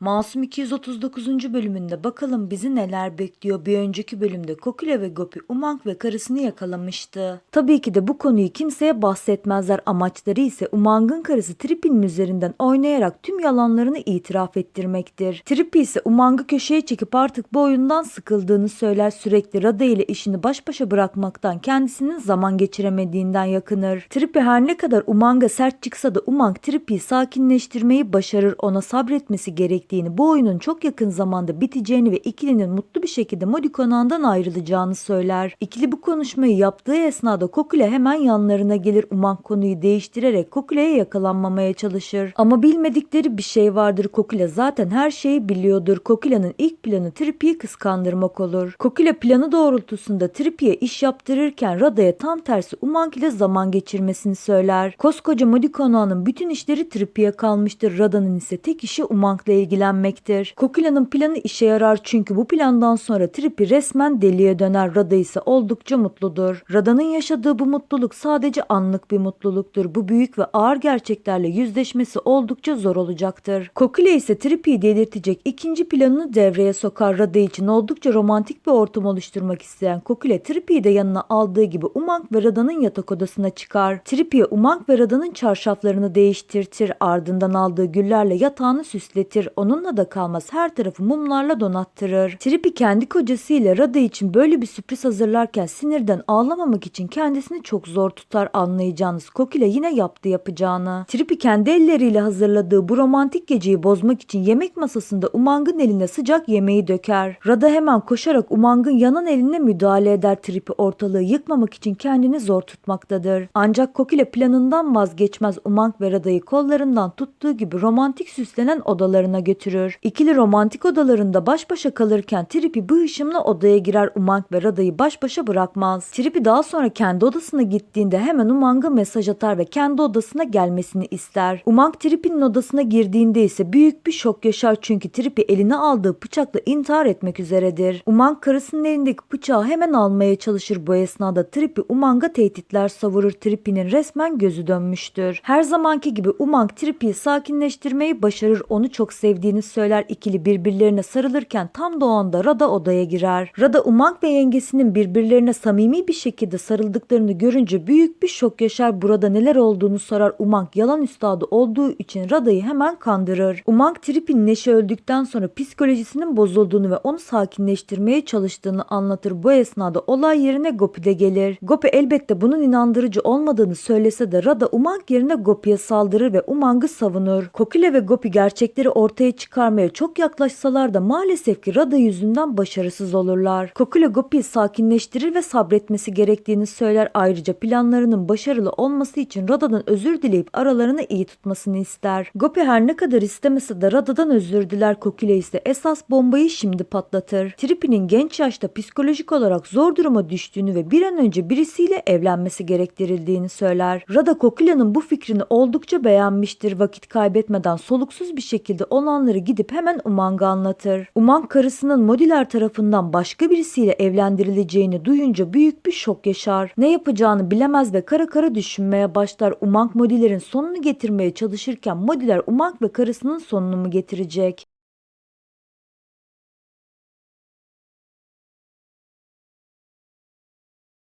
Masum 239. bölümünde bakalım bizi neler bekliyor. Bir önceki bölümde Kokule ve Gopi Umang ve karısını yakalamıştı. Tabii ki de bu konuyu kimseye bahsetmezler. Amaçları ise Umang'ın karısı Trippy'nin üzerinden oynayarak tüm yalanlarını itiraf ettirmektir. Trippy ise Umang'ı köşeye çekip artık bu oyundan sıkıldığını söyler. Sürekli Rada ile işini baş başa bırakmaktan kendisinin zaman geçiremediğinden yakınır. Trippy her ne kadar Umang'a sert çıksa da Umang Trippy'yi sakinleştirmeyi başarır. Ona sabretmesi gerektiğini, bu oyunun çok yakın zamanda biteceğini ve ikilinin mutlu bir şekilde Modi konağından ayrılacağını söyler. İkili bu konuşmayı yaptığı esnada Kokule hemen yanlarına gelir. Umang konuyu değiştirerek Kokule'ye yakalanmamaya çalışır. Ama bilmedikleri bir şey vardır. Kokule zaten her şeyi biliyordur. Kokule'nin ilk planı Trippy'yi kıskandırmak olur. Kokule planı doğrultusunda Trippy'ye iş yaptırırken Rada'ya tam tersi Umang ile zaman geçirmesini söyler. Koskoca Modi konağının bütün işleri Trippy'ye kalmıştır. Rada'nın ise tek işi Umang'la ilgilenmektir. Kokule'nin planı işe yarar çünkü bu plandan sonra Trippy resmen deliye döner. Rada ise oldukça mutludur. Rada'nın yaşadığı bu mutluluk sadece anlık bir mutluluktur. Bu büyük ve ağır gerçeklerle yüzleşmesi oldukça zor olacaktır. Kokule ise Trippy'yi delirtecek ikinci planını devreye sokar. Rada için oldukça romantik bir ortam oluşturmak isteyen Kokule Trippy'yi de yanına aldığı gibi Umang ve Rada'nın yatak odasına çıkar. Trippy'ye Umang ve Rada'nın çarşaflarını değiştirtir. Ardından aldığı güllerle yatağını süsletir. Onunla da kalmaz her tarafı mumlarla donattırır. Trippy kendi kocasıyla Rada için böyle bir sürpriz hazırlarken sinirden ağlamamak için kendisini çok zor tutar anlayacağınız Kokile yine yaptı yapacağını. Trippy kendi elleriyle hazırladığı bu romantik geceyi bozmak için yemek masasında Umang'ın eline sıcak yemeği döker. Rada hemen koşarak Umang'ın yanan eline müdahale eder Trippy ortalığı yıkmamak için kendini zor tutmaktadır. Ancak Kokile planından vazgeçmez Umang ve Rada'yı kollarından tuttuğu gibi romantik süslenen odalarına götürür. İkili romantik odalarında baş başa kalırken Trippy bu hışımla odaya girer Umang ve Rada'yı baş başa bırakmaz. Trippy daha sonra kendi odasına gittiğinde hemen Umang'a mesaj atar ve kendi odasına gelmesini ister. Umang Trippy'nin odasına girdiğinde ise büyük bir şok yaşar çünkü Trippy eline aldığı bıçakla intihar etmek üzeredir. Umang karısının elindeki bıçağı hemen almaya çalışır. Bu esnada Trippy Umang'a tehditler savurur. Trippy'nin resmen gözü dönmüştür. Her zamanki gibi Umang Trippy'yi sakinleştirmeyi başarır. Onu çok sevdiğini söyler. İkili birbirlerine sarılırken tam da o anda Rada odaya girer. Rada Umang ve yengesinin birbirlerine samimi bir şekilde sarıldıklarını görünce büyük bir şok yaşar. Burada neler olduğunu sorar. Umang yalan üstadı olduğu için Rada'yı hemen kandırır. Umang Trippy'nin Neşe öldükten sonra psikolojisinin bozulduğunu ve onu sakinleştirmeye çalıştığını anlatır. Bu esnada olay yerine Gopi de gelir. Gopi elbette bunun inandırıcı olmadığını söylese de Rada Umang yerine Gopi'ye saldırır ve Umang'ı savunur. Kokile ve Gopi gerçekleri ortaya çıkarmaya çok yaklaşsalar da maalesef ki Rada yüzünden başarısız olurlar. Kokile Gopi'yi sakinleştirir ve sabretmesi gerektiğini söyler. Ayrıca planlarının başarılı olması için Rada'dan özür dileyip aralarını iyi tutmasını ister. Gopi her ne kadar istemese de Rada'dan özür diler. Kokile ise esas bombayı şimdi patlatır. Trippy'nin genç yaşta psikolojik olarak zor duruma düştüğünü ve bir an önce birisiyle evlenmesi gerektirildiğini söyler. Rada Kokile'nin bu fikrini oldukça beğenmiştir. Vakit kaybetmeden soluksuz bir şekilde olanları gidip hemen Umang'a anlatır. Umang karısının Modiler tarafından başka birisiyle evlendirileceğini duyunca büyük bir şok yaşar. Ne yapacağını bilemez ve kara kara düşünmeye başlar. Umang Modiler'in sonunu getirmeye çalışırken Modiler Umang ve karısının sonunu mu getirecek?